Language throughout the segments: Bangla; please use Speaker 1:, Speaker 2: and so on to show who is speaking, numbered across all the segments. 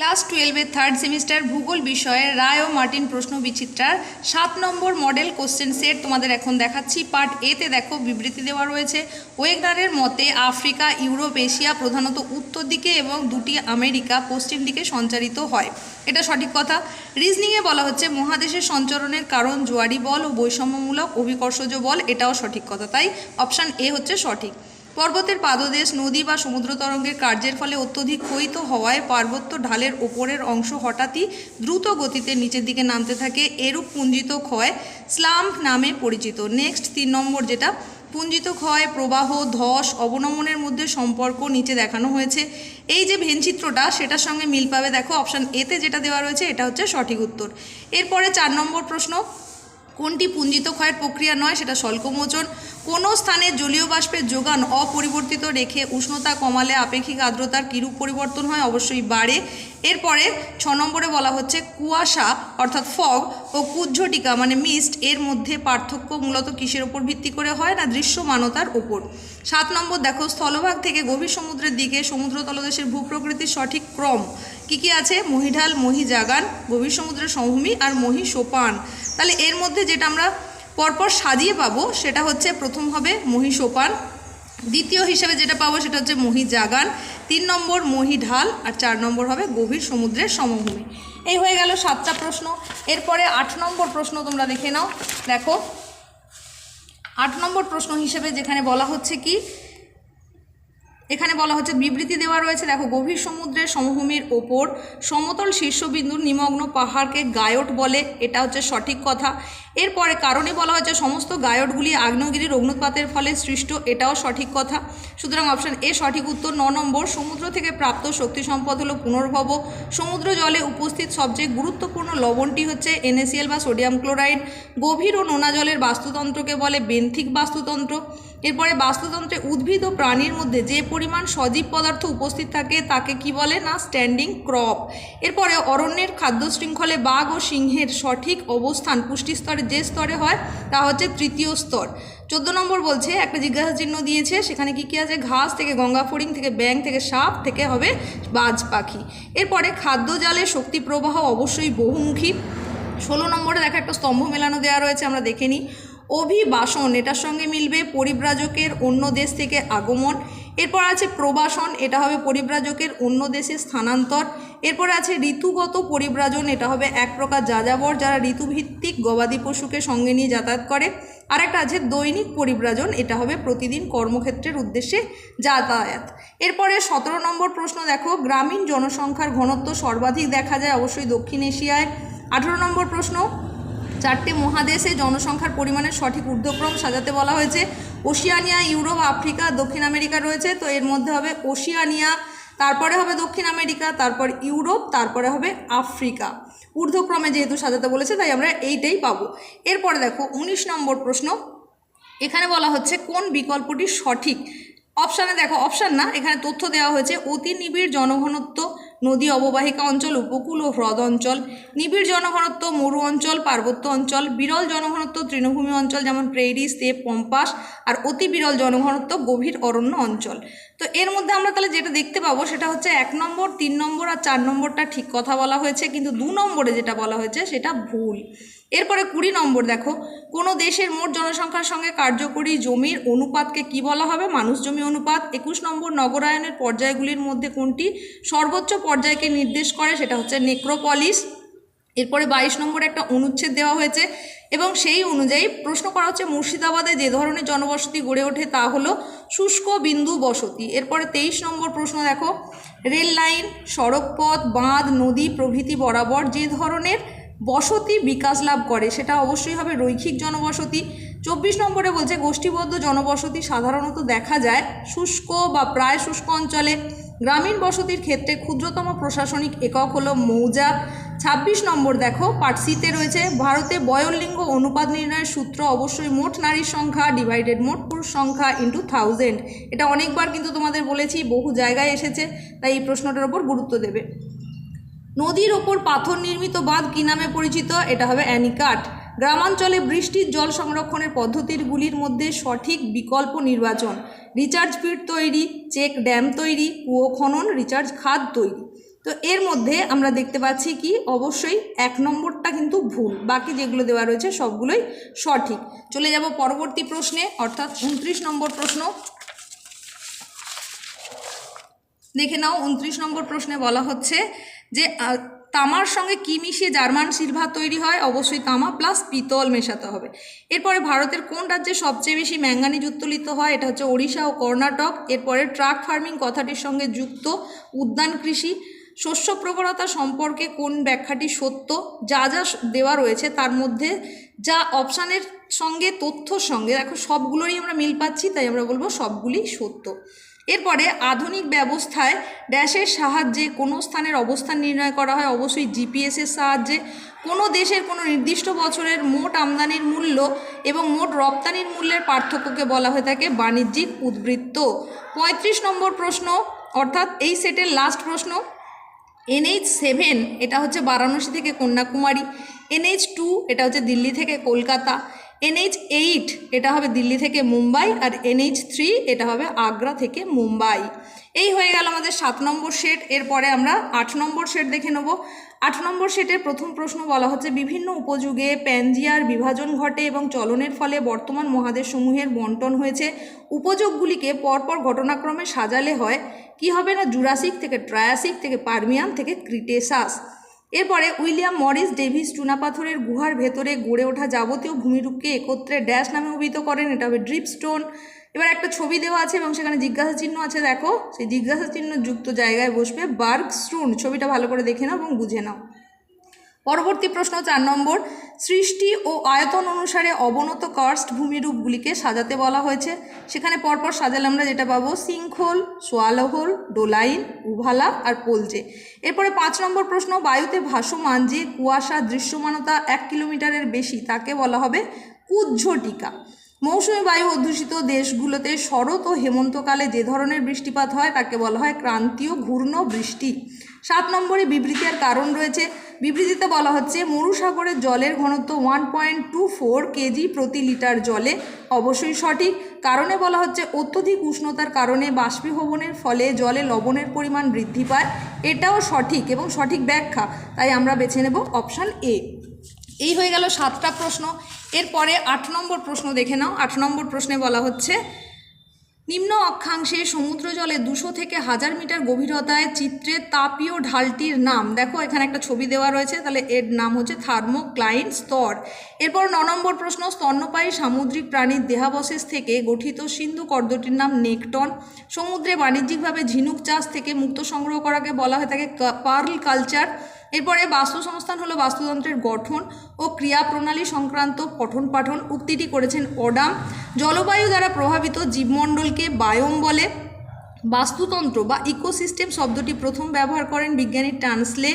Speaker 1: ক্লাস টুয়েলভের থার্ড সেমিস্টার ভূগোল বিষয়ে রায় ও মার্টিন প্রশ্ন বিচিত্রার সাত নম্বর মডেল কোশ্চেন সেট তোমাদের এখন দেখাচ্ছি। পার্ট এতে দেখো, বিবৃতি দেওয়া রয়েছে। ওয়েগনারের মতে আফ্রিকা, ইউরোপ, এশিয়া প্রধানত উত্তর দিকে এবং দুটি আমেরিকা পশ্চিম দিকে সঞ্চারিত হয়। এটা সঠিক কথা। রিজনিংয়ে বলা হচ্ছে, মহাদেশের সঞ্চরণের কারণ জোয়ারি বল ও বৈষম্যমূলক অভিকর্ষজ বল, এটাও সঠিক কথা। তাই অপশান এ হচ্ছে সঠিক। পর্বতের পাদদেশ, নদী বা সমুদ্র তরঙ্গের কার্যের ফলে অত্যধিক ক্ষয়িত হওয়ায় পার্বত্য ঢালের ওপরের অংশ হঠাৎই দ্রুত গতিতে নিচের দিকে নামতে থাকে। এরূপ পুঞ্জিত ক্ষয় স্লাম্প নামে পরিচিত। নেক্সট তিন নম্বর যেটা, পুঞ্জিত ক্ষয়, প্রবাহ, ধস অবনমনের মধ্যে সম্পর্ক নিচে দেখানো হয়েছে। এই যে ভেনচিত্রটা সেটার সঙ্গে মিল পাবে। দেখো অপশান এতে যেটা দেওয়া রয়েছে, এটা হচ্ছে সঠিক উত্তর। এরপরে চার নম্বর প্রশ্ন কোনটি পুঞ্জিত ক্ষয়ের প্রক্রিয়া নয় সেটা স্বল্পমোচন। কোনো স্থানে জলীয় বাষ্পের যোগান অপরিবর্তিত রেখে উষ্ণতা কমালে আপেক্ষিক আর্দ্রতার কিরূপ পরিবর্তন হয়? অবশ্যই বাড়ে। এরপরে ছ নম্বরে বলা হচ্ছে কুয়াশা, অর্থাৎ ফগ ও কুজ্ঝটিকা মানে মিস্ট এর মধ্যে পার্থক্য মূলত কিসের ওপর ভিত্তি করে হয় না, দৃশ্যমানতার ওপর সাত নম্বর, দেখো, স্থলভাগ থেকে গভীর সমুদ্রের দিকে সমুদ্র তলদেশের ভূপ্রকৃতির সঠিক ক্রম। কি কি আছে? মহিঢাল, মহিজাগান, গভীর সমুদ্রের সমভূমি আর মহি সোপান তাহলে এর মধ্যে যেটা আমরা পরপর সাজিয়ে পাবো, সেটা হচ্ছে প্রথম হবে মহি সোপান দ্বিতীয় হিসেবে যেটা পাবো, সেটা হচ্ছে মহি জাগান তিন নম্বর মহি ঢাল আর চার নম্বর হবে গভীর সমুদ্রের সমভূমি। এই হয়ে গেল সাতটা প্রশ্ন। এরপরে আট নম্বর প্রশ্ন তোমরা দেখে নাও। দেখো, আট নম্বর প্রশ্ন হিসেবে যেখানে বলা হচ্ছে কি, এখানে বলা হচ্ছে বিবৃতি দেওয়া রয়েছে। দেখো, গভীর সমুদ্রের সমভূমির ওপর সমতল শীর্ষবিন্দুর নিমগ্ন পাহাড়কে গায়ট বলে। এটা হচ্ছে সঠিক কথা। এরপরে কারণে বলা হয়েছে সমস্ত গায়টগুলি আগ্নেয়গিরির অগ্নুৎপাতের ফলে সৃষ্ট, এটাও সঠিক কথা। সুতরাং অপশান এ সঠিক উত্তর, ন নম্বর, সমুদ্র থেকে প্রাপ্ত শক্তি সম্পদ হলো পুনর্ভব। সমুদ্র জলে উপস্থিত সবচেয়ে গুরুত্বপূর্ণ লবণটি হচ্ছে এনএসিএল বা সোডিয়াম ক্লোরাইড। গভীর ও নোনা জলের বাস্তুতন্ত্রকে বলে বেন্থিক বাস্তুতন্ত্র। এরপরে বাস্তুতন্ত্রে উদ্ভিদ ও প্রাণীর মধ্যে যে পরিমাণ সজীব পদার্থ উপস্থিত থাকে, তাকে কি বলে না? Standing crop. এরপরে অরণ্যের খাদ্য শৃঙ্খলে বাঘ ও সিংহের সঠিক অবস্থান পুষ্টি স্তরে যে স্তরে হয়, তা হচ্ছে তৃতীয় স্তর। চোদ্দ নম্বর বলছে, একটা জিজ্ঞাসা চিহ্ন দিয়েছে, সেখানে কি কি আছে? ঘাস থেকে গঙ্গা ফড়িং থেকে ব্যাং থেকে সাপ থেকে হবে বাজ পাখি। এরপরে খাদ্য জালে শক্তি প্রবাহ অবশ্যই বহুমুখী। ষোলো নম্বরে দেখা, একটা স্তম্ভ মেলানো দেওয়া রয়েছে, আমরা দেখে নিই। অভিবাসন, এটার সঙ্গে মিলবে পরিব্রাজকের অন্য দেশ থেকে আগমন। এরপর আছে প্রবাসন, এটা হবে পরিব্রাজকের অন্য দেশে স্থানান্তর। এরপরে আছে ঋতুগত পরিব্রাজন। এটা হবে এক প্রকার যাযাবর যারা ঋতুভিত্তিক গবাদি পশুকে সঙ্গে নিয়ে যাতায়াত করে। আর একটা আছে দৈনিক পরিব্রাজন। এটা হবে প্রতিদিন কর্মক্ষেত্রের উদ্দেশ্যে যাতায়াত। এরপরে সতেরো নম্বর প্রশ্ন, দেখো, গ্রামীণ জনসংখ্যার ঘনত্ব সর্বাধিক দেখা যায় অবশ্যই দক্ষিণ এশিয়ায়। আঠেরো নম্বর প্রশ্ন, চারটে মহাদেশে জনসংখ্যার পরিমাণের সঠিক ঊর্ধ্বক্রম সাজাতে বলা হয়েছে। ওশিয়ানিয়া, ইউরোপ, আফ্রিকা, দক্ষিণ আমেরিকা রয়েছে। তো এর মধ্যে হবে ওশিয়ানিয়া তারপরে হবে দক্ষিণ আমেরিকা, তারপর ইউরোপ, তারপরে হবে আফ্রিকা। ঊর্ধ্বক্রমে যেহেতু সাজাতে বলেছে, তাই আমরা এইটাই পাবো। এরপরে দেখো, উনিশ নম্বর প্রশ্ন। এখানে বলা হচ্ছে, কোন বিকল্পটি সঠিক? অপশানে দেখো, অপশান না, এখানে তথ্য দেওয়া হয়েছে, অতি নিবিড় জনঘনত্ব, নদী অববাহিকা অঞ্চল, উপকূল ও হ্রদ অঞ্চল, নিবিড় জনঘনত্ব, মরু অঞ্চল, পার্বত্য অঞ্চল, বিরল জনঘনত্ব, তৃণভূমি অঞ্চল, যেমন প্রেরি স্টেপ পম্পাস, আর অতি বিরল জনঘনত্ব, গভীর অরণ্য অঞ্চল। তো এর মধ্যে আমরা তাহলে যেটা দেখতে পাবো সেটা হচ্ছে এক নম্বর, তিন নম্বর আর চার নম্বরটা ঠিক কথা বলা হয়েছে, কিন্তু দু নম্বরে যেটা বলা হয়েছে সেটা ভুল। এরপরে কুড়ি নম্বর দেখো, কোনো দেশের মোট জনসংখ্যার সঙ্গে কার্যকরী জমির অনুপাতকে কি বলা হবে? মানুষ জমি অনুপাত। একুশ নম্বর, নগরায়নের পর্যায়গুলির মধ্যে কোনটি সর্বোচ্চ পর্যায়কে নির্দেশ করে? সেটা হচ্ছে নেক্রোপলিস এরপরে বাইশ নম্বরে একটা অনুচ্ছেদ দেওয়া হয়েছে এবং সেই অনুযায়ী প্রশ্ন করা হচ্ছে, মুর্শিদাবাদে যে ধরনের জনবসতি গড়ে ওঠে তা হলো শুষ্ক বিন্দু বসতি। এরপরে তেইশ নম্বর প্রশ্ন দেখো, রেল লাইন, সড়কপথ, বাঁধ, নদী প্রভৃতি বরাবর যে ধরনের বসতি বিকাশ লাভ করে, সেটা অবশ্যই হবে রৈখিক জনবসতি। চব্বিশ নম্বরে বলছে, গোষ্ঠীবদ্ধ জনবসতি সাধারণত দেখা যায় শুষ্ক বা প্রায় শুষ্ক অঞ্চলে। গ্রামীণ বসতির ক্ষেত্রে ক্ষুদ্রতম প্রশাসনিক একক হলো মৌজা। ছাব্বিশ নম্বর দেখো পার্টসিতে রয়েছে, ভারতে বয়োলিঙ্গ অনুপাত নির্ণয়ের সূত্র, অবশ্যই মোট নারীর সংখ্যা ডিভাইডেড মোট পুরুষ সংখ্যা ইন্টু থাউজেন্ড এটা অনেকবার কিন্তু তোমাদের বলেছি, বহু জায়গায় এসেছে, তাই এই প্রশ্নটার ওপর গুরুত্ব দেবে। নদীর ওপর পাথর নির্মিত বাঁধ কী নামে পরিচিত? এটা হবে অ্যানিকাট। গ্রামাঞ্চলে বৃষ্টির জল সংরক্ষণের পদ্ধতিগুলির মধ্যে সঠিক বিকল্প নির্বাচন। রিচার্জ পিট তৈরি, চেক ড্যাম তৈরি, কুয়ো খনন, রিচার্জ খাদ তৈরি। তো এর মধ্যে আমরা দেখতে পাচ্ছি কি? অবশ্যই এক নম্বরটা কিন্তু ভুল। বাকি যেগুলো দেওয়া রয়েছে সবগুলোই সঠিক। চলে যাব পরবর্তী প্রশ্নে, অর্থাৎ উনত্রিশ নম্বর প্রশ্ন। দেখে নাও, উনত্রিশ নম্বর প্রশ্নে বলা হচ্ছে যে তামার সঙ্গে কি মিশিয়ে জার্মান সিলভার তৈরি হয়? অবশ্যই তামা প্লাস পিতল মেশাতে হবে। এরপরে ভারতের কোন রাজ্যে সবচেয়ে বেশি ম্যাঙ্গানিজ উত্তোলিত হয়? এটা হচ্ছে ওড়িশা ও কর্ণাটক। এরপরে ট্রাক ফার্মিং কথাটির সঙ্গে যুক্ত উদ্যান কৃষি। শস্য প্রবণতা সম্পর্কে কোন ব্যাখ্যাটি সত্য? যা যা দেওয়া রয়েছে তার মধ্যে যা অপশানের সঙ্গে, তথ্যর সঙ্গে, দেখো সবগুলোরই আমরা মিল পাচ্ছি, তাই আমরা বলব সবগুলি সত্য। এরপরে আধুনিক ব্যবস্থায় ড্যাশের সাহায্যে কোনো স্থানের অবস্থান নির্ণয় করা হয়। অবশ্যই জিপিএসের সাহায্যে। কোনো দেশের কোনো নির্দিষ্ট বছরের মোট আমদানির মূল্য এবং মোট রপ্তানির মূল্যের পার্থক্যকে বলা হয়ে থাকে বাণিজ্যিক উদ্বৃত্ত। পঁয়ত্রিশ নম্বর প্রশ্ন, অর্থাৎ এই সেটের লাস্ট প্রশ্ন এনএইচ সেভেন এটা হচ্ছে বারাণসী থেকে কন্যাকুমারী। এনএইচ টু এটা হচ্ছে দিল্লি থেকে কলকাতা। এনএইচ এইট এটা হবে দিল্লি থেকে মুম্বাই আর এনএইচ থ্রি এটা হবে আগ্রা থেকে মুম্বাই। এই হয়ে গেল আমাদের সাত নম্বর সেট এরপরে আমরা আট নম্বর সেট দেখে নেব। আট নম্বর সেটের প্রথম প্রশ্ন বলা হচ্ছে, বিভিন্ন উপযুগে প্যানজিয়ার বিভাজন ঘটে এবং চলনের ফলে বর্তমান মহাদেশসমূহের বন্টন হয়েছে। উপযোগগুলিকে পরপর ঘটনাক্রমে সাজালে হয়। কি হবে না, জুরাসিক থেকে ট্রায়াসিক থেকে পারমিয়ান থেকে ক্রিটেসাস। এরপরে উইলিয়াম মরিস, ডেভিস চুনাপাথরের গুহার ভেতরে গড়ে ওঠা যাবতীয় ভূমিরূপকে একত্রে ড্যাশ নামে অভিহিত করেন। এটা হবে ড্রিপ স্টোন এবার একটা ছবি দেওয়া আছে এবং সেখানে জিজ্ঞাসা চিহ্ন আছে, দেখো। সেই জিজ্ঞাসা চিহ্ন যুক্ত জায়গায় বসবে বার্গ স্টোন ছবিটা ভালো করে দেখে নাও এবং বুঝে নাও। পরবর্তী প্রশ্ন চার নম্বর, সৃষ্টি ও আয়তন অনুসারে অবনত কার্স্ট ভূমিরূপগুলিকে সাজাতে বলা হয়েছে। সেখানে পরপর সাজালে আমরা যেটা পাবো সিংখোল সোয়ালহোল, ডোলাইন, উভালা আর পোলজে। এরপরে পাঁচ নম্বর প্রশ্ন, বায়ুতে ভাসমান যে কুয়াশা দৃশ্যমানতা এক কিলোমিটারের বেশি, তাকে বলা হবে কুজ্ঝটিকা। মৌসুমী বায়ু অধ্যুষিত দেশগুলোতে শরৎ ও হেমন্তকালে যে ধরনের বৃষ্টিপাত হয়, তাকে বলা হয় ক্রান্তীয় ঘূর্ণ বৃষ্টি। সাত নম্বরে বিবৃতির কারণ রয়েছে। বিবৃতিতে বলা হচ্ছে, মরুসাগরের জলের ঘনত্ব one point two four KG প্রতি লিটার জলে অবশ্যই সঠিক। কারণে বলা হচ্ছে, অত্যধিক উষ্ণতার কারণে বাষ্পীভবনের ফলে জলে লবণের পরিমাণ বৃদ্ধি পায়। এটাও সঠিক এবং সঠিক ব্যাখ্যা। তাই আমরা বেছে নেব অপশান এ। এই হয়ে গেল সাতটা প্রশ্ন। এরপরে আট নম্বর প্রশ্ন দেখে নাও। আট নম্বর প্রশ্নে বলা হচ্ছে, নিম্ন অক্ষাংশে সমুদ্র জলে দুশো থেকে হাজার মিটার গভীরতায় চিত্রে তাপীয় ঢালটির নাম। দেখো, এখানে একটা ছবি দেওয়া রয়েছে, তাহলে এর নাম হচ্ছে থার্মোক্লাইন স্তর। এরপর ন নম্বর প্রশ্ন, স্তন্যপায়ী সামুদ্রিক প্রাণীর দেহাবশেষ থেকে গঠিত সিন্ধু কর্দটির নাম নেকটন। সমুদ্রে বাণিজ্যিকভাবে ঝিনুক চাষ থেকে মুক্ত সংগ্রহ করাকে বলা হয়ে থাকে পার্ল কালচার। এরপরে বাস্তু সংস্থান হলো বাস্তুতন্ত্রের গঠন। ও ক্রিয়া প্রণালী সংক্রান্ত পঠন পাঠন উক্তিটি করেছেন ওডাম জলবায়ু দ্বারা প্রভাবিত জীবমণ্ডলকে বায়োম বলে। বাস্তুতন্ত্র বা ইকোসিস্টেম শব্দটি প্রথম ব্যবহার করেন বিজ্ঞানী টানসলে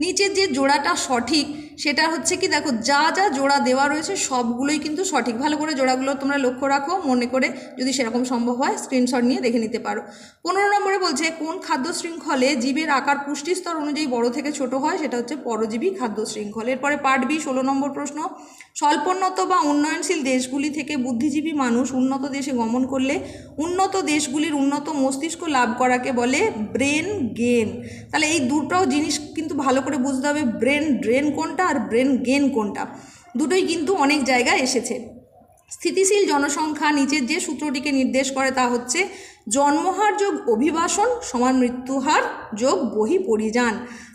Speaker 1: নিচের যে জোড়াটা সঠিক, সেটা হচ্ছে কি দেখো, যা যা জোড়া দেওয়া রয়েছে সবগুলোই কিন্তু সঠিক। ভালো করে জোড়াগুলো তোমরা লক্ষ্য রাখো, মনে করে যদি সেরকম সম্ভব হয় স্ক্রিনশট নিয়ে দেখে নিতে পারো। পনেরো নম্বরে বলছে, কোন খাদ্য শৃঙ্খলে জীবের আকার পুষ্টি স্তর অনুযায়ী বড় থেকে ছোট হয়? সেটা হচ্ছে পরজীবী খাদ্য শৃঙ্খল। এরপরে পার্ট বি, ষোলো নম্বর প্রশ্ন, স্বল্পোন্নত বা উন্নয়নশীল দেশগুলি থেকে বুদ্ধিজীবী মানুষ উন্নত দেশে গমন করলে উন্নত দেশগুলির উন্নত মস্তিষ্ক লাভ করাকে বলে ব্রেন গেন। তাহলে এই দুটাও জিনিস কিন্তু ভালো করে বুঝতে হবে ব্রেন ড্রেন কোনটা আর ব্রেন গেন কোনটা। দুটোই কিন্তু অনেক জায়গায় এসেছে। স্থিতিশীল জনসংখ্যা নিচের যে সূত্রটিকে নির্দেশ করে তা হচ্ছে জন্মহার যোগ অভিবাসন সমান মৃত্যুহার যোগ বহি পরিযান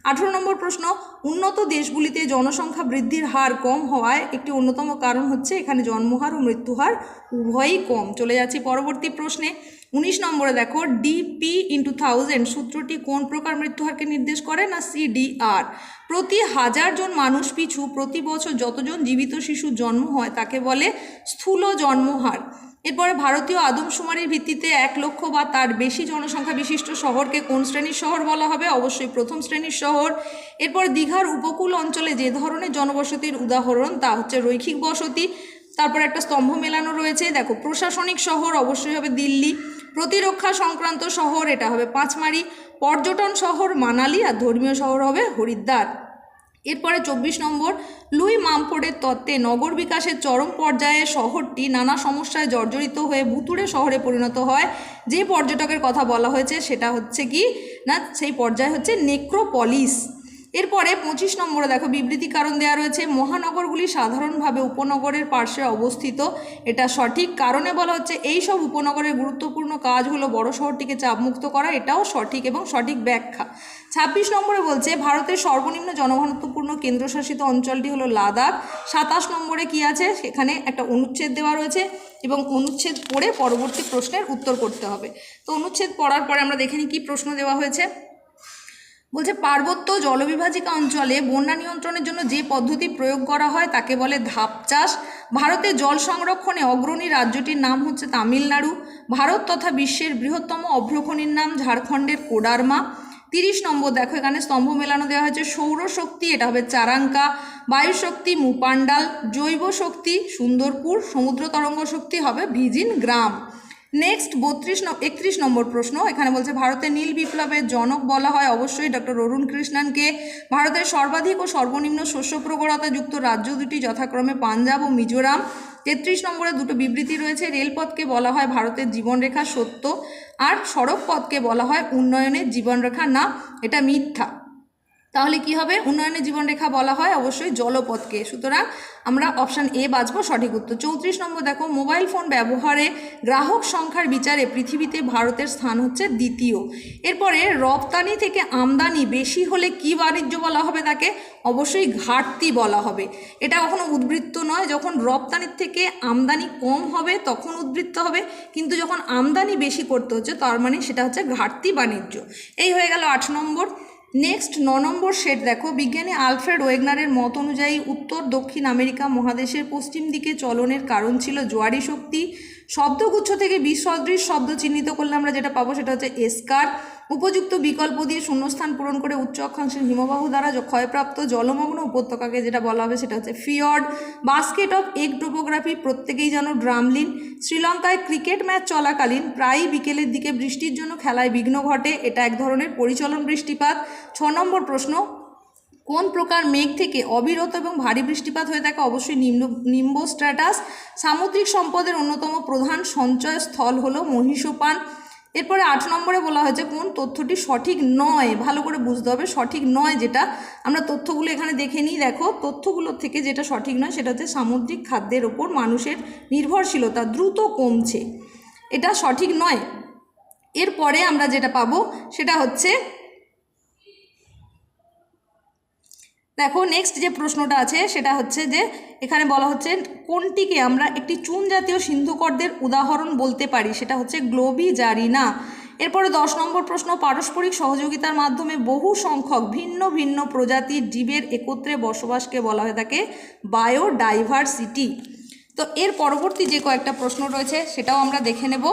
Speaker 1: আঠেরো নম্বর প্রশ্ন, উন্নত দেশগুলিতে জনসংখ্যা বৃদ্ধির হার কম হওয়ায় একটি অন্যতম কারণ হচ্ছে এখানে জন্মহার ও মৃত্যুহার উভয়ই কম। চলে যাচ্ছি পরবর্তী প্রশ্নে। উনিশ নম্বরে দেখো ডিপি ইন্টু থাউজেন্ড সূত্রটি কোন প্রকার মৃত্যুহারকে নির্দেশ করে না সিডিআর প্রতি হাজার জন মানুষ পিছু প্রতি বছর যতজন জীবিত শিশুর জন্ম হয় তাকে বলে স্থূল জন্মহার। এরপরে ভারতীয় আদমশুমারির ভিত্তিতে এক লক্ষ বা তার বেশি জনসংখ্যা বিশিষ্ট শহরকে কোন শ্রেণির শহর বলা হবে? অবশ্যই প্রথম শ্রেণির শহর। এরপর দীঘার উপকূল অঞ্চলে যে ধরনের জনবসতির উদাহরণ তা হচ্ছে রৈখিক বসতি। তারপর একটা স্তম্ভ মেলানো রয়েছে। দেখো, প্রশাসনিক শহর অবশ্যই হবে দিল্লি। প্রতিরক্ষা সংক্রান্ত শহর এটা হবে পাঁচমারি, পর্যটন শহর মানালি আর ধর্মীয় শহর হবে হরিদ্বার। এরপরে চব্বিশ নম্বর, লুই মামফোর্ডের তত্ত্বে নগর বিকাশের চরম পর্যায়ে শহরটি নানা সমস্যায় জর্জরিত হয়ে ভুতুড়ে শহরে পরিণত হয়। যে পর্যটকের কথা বলা হয়েছে সেটা হচ্ছে কি? না, সেই পর্যায় হচ্ছে নেক্রোপলিস। এরপরে পঁচিশ নম্বরে দেখো, বিবৃতি কারণ দেওয়া রয়েছে, মহানগরগুলি সাধারণভাবে উপনগরের পার্শ্বে অবস্থিত। এটা সঠিক কারণে বলা হচ্ছে এই সব উপনগরের গুরুত্বপূর্ণ কাজ হলো বড় শহরটিকে চাপমুক্ত করা, এটাও সঠিক এবং সঠিক ব্যাখ্যা। ছাব্বিশ নম্বরে বলছে, ভারতের সর্বনিম্ন জনঘনত্বপূর্ণ কেন্দ্রশাসিত অঞ্চলটি হলো লাদাখ। সাতাশ নম্বরে কি আছে? সেখানে একটা অনুচ্ছেদ দেওয়া রয়েছে এবং অনুচ্ছেদ পড়ে পরবর্তী প্রশ্নের উত্তর করতে হবে। তো অনুচ্ছেদ পড়ার পরে আমরা দেখে নিই কী প্রশ্ন দেওয়া হয়েছে। বলছে, পার্বত্য জলবিভাজিকা অঞ্চলে বন্যা নিয়ন্ত্রণের জন্য যে পদ্ধতি প্রয়োগ করা হয় তাকে বলে ধাপ চাষ। ভারতে জল সংরক্ষণে অগ্রণী রাজ্যটির নাম হচ্ছে তামিলনাড়ু। ভারত তথা বিশ্বের বৃহত্তম অভ্রখনির নাম ঝাড়খণ্ডের কোডারমা। তিরিশ নম্বর, দেখো এখানে স্তম্ভ মেলানো দেওয়া হয়েছে। সৌরশক্তি, এটা হবে চারাঙ্কা। বায়ুশক্তি, মুপান্ডাল। জৈব শক্তি সুন্দরপুর। সমুদ্র তরঙ্গ শক্তি হবে ভিজিন গ্রাম। নেক্সট বত্রিশ একত্রিশ নম্বর প্রশ্ন। এখানে বলছে ভারতের নীল বিপ্লবের জনক বলা হয়। অবশ্যই ডক্টর অরুণ কৃষ্ণনকে। ভারতের সর্বাধিক ও সর্বনিম্ন শস্য প্রগড়তাযুক্ত রাজ্য দুটি যথাক্রমে পাঞ্জাব ও মিজোরাম। তেত্রিশ নম্বরে দুটো বিবৃতি রয়েছে। রেলপথকে বলা হয় ভারতের জীবনরেখা সত্য। আর সড়ক পথকে বলা হয় উন্নয়নের জীবনরেখা। না, এটা মিথ্যা। তাহলে কি হবে? উন্নয়নের জীবনরেখা বলা হয় অবশ্যই জলপথকে। সুতরাং আমরা অপশান এ বাজবো সঠিক উত্তর। চৌত্রিশ নম্বর দেখো মোবাইল ফোন ব্যবহারে গ্রাহক সংখ্যার বিচারে পৃথিবীতে ভারতের স্থান হচ্ছে দ্বিতীয়। এরপরে রপ্তানি থেকে আমদানি বেশি হলে কি বাণিজ্য বলা হবে তাকে? অবশ্যই ঘাটতি বলা হবে। এটা কখনো উদ্বৃত্ত নয়, যখন রপ্তানির থেকে আমদানি কম হবে তখন উদ্বৃত্ত হবে, কিন্তু যখন আমদানি বেশি করতে হচ্ছে, তার মানে সেটা হচ্ছে ঘাটতি বাণিজ্য। এই হয়ে গেল আট নম্বর। নেক্সট ন নম্বর শেড দেখো। বিজ্ঞানী আলফ্রেড ওয়েগনারের মত অনুযায়ী উত্তর দক্ষিণ আমেরিকা মহাদেশের পশ্চিম দিকে চলনের কারণ ছিল জোয়ারি শক্তি। শব্দগুচ্ছ থেকে বিসদৃশ শব্দ চিহ্নিত করলে আমরা যেটা পাবো সেটা হচ্ছে এসকার উপযুক্ত বিকল্প দিয়ে শূন্যস্থান পূরণ করে উচ্চ অক্ষাংশের হিমবাহ দ্বারা ক্ষয়প্রাপ্ত জলমগ্ন উপত্যকাকে যেটা বলা হবে সেটা হচ্ছে fjord. Basket of egg topography প্রত্যেকেই যেন ড্রামলিন। শ্রীলঙ্কায় ক্রিকেট ম্যাচ চলাকালীন প্রায়ই বিকেলের দিকে বৃষ্টির জন্য খেলায় বিঘ্ন ঘটে। এটা এক ধরনের পরিচলন বৃষ্টিপাত। ছ নম্বর প্রশ্ন, কোন প্রকার মেঘ থেকে অবিরত এবং ভারী বৃষ্টিপাত হয়ে থাকে? অবশ্যই নিম্ন, নিম্ব স্ট্র্যাটাস। সামুদ্রিক সম্পদের অন্যতম প্রধান সঞ্চয় স্থল হলো মহিষোপান এরপরে আট নম্বরে বলা হয়েছে কোন তথ্যটি সঠিক নয়। ভালো করে বুঝতে হবে, সঠিক নয় যেটা। আমরা তথ্যগুলো এখানে দেখে নিই। দেখো তথ্যগুলোর থেকে যেটা সঠিক নয় সেটা হচ্ছে সামুদ্রিক খাদ্যের ওপর মানুষের নির্ভরশীলতা দ্রুত কমছে। এটা সঠিক নয়। এরপরে আমরা যেটা পাবো সেটা হচ্ছে দেখো নেক্সট যে প্রশ্নটা আছে, সেটা হচ্ছে যে, এখানে বলা হচ্ছে, কোনটিকে আমরা একটি চুন জাতীয় সিন্ধুকরদের উদাহরণ বলতে পারি? সেটা হচ্ছে গ্লোবি জারিনা এরপরে দশ নম্বর প্রশ্ন, পারস্পরিক সহযোগিতার মাধ্যমে বহু সংখ্যক ভিন্ন ভিন্ন প্রজাতির জীবের একত্রে বসবাসকে বলা হয়ে থাকে বায়োডাইভার্সিটি। তো এর পরবর্তী যে কয়েকটা প্রশ্ন রয়েছে, সেটাও আমরা দেখে নেব।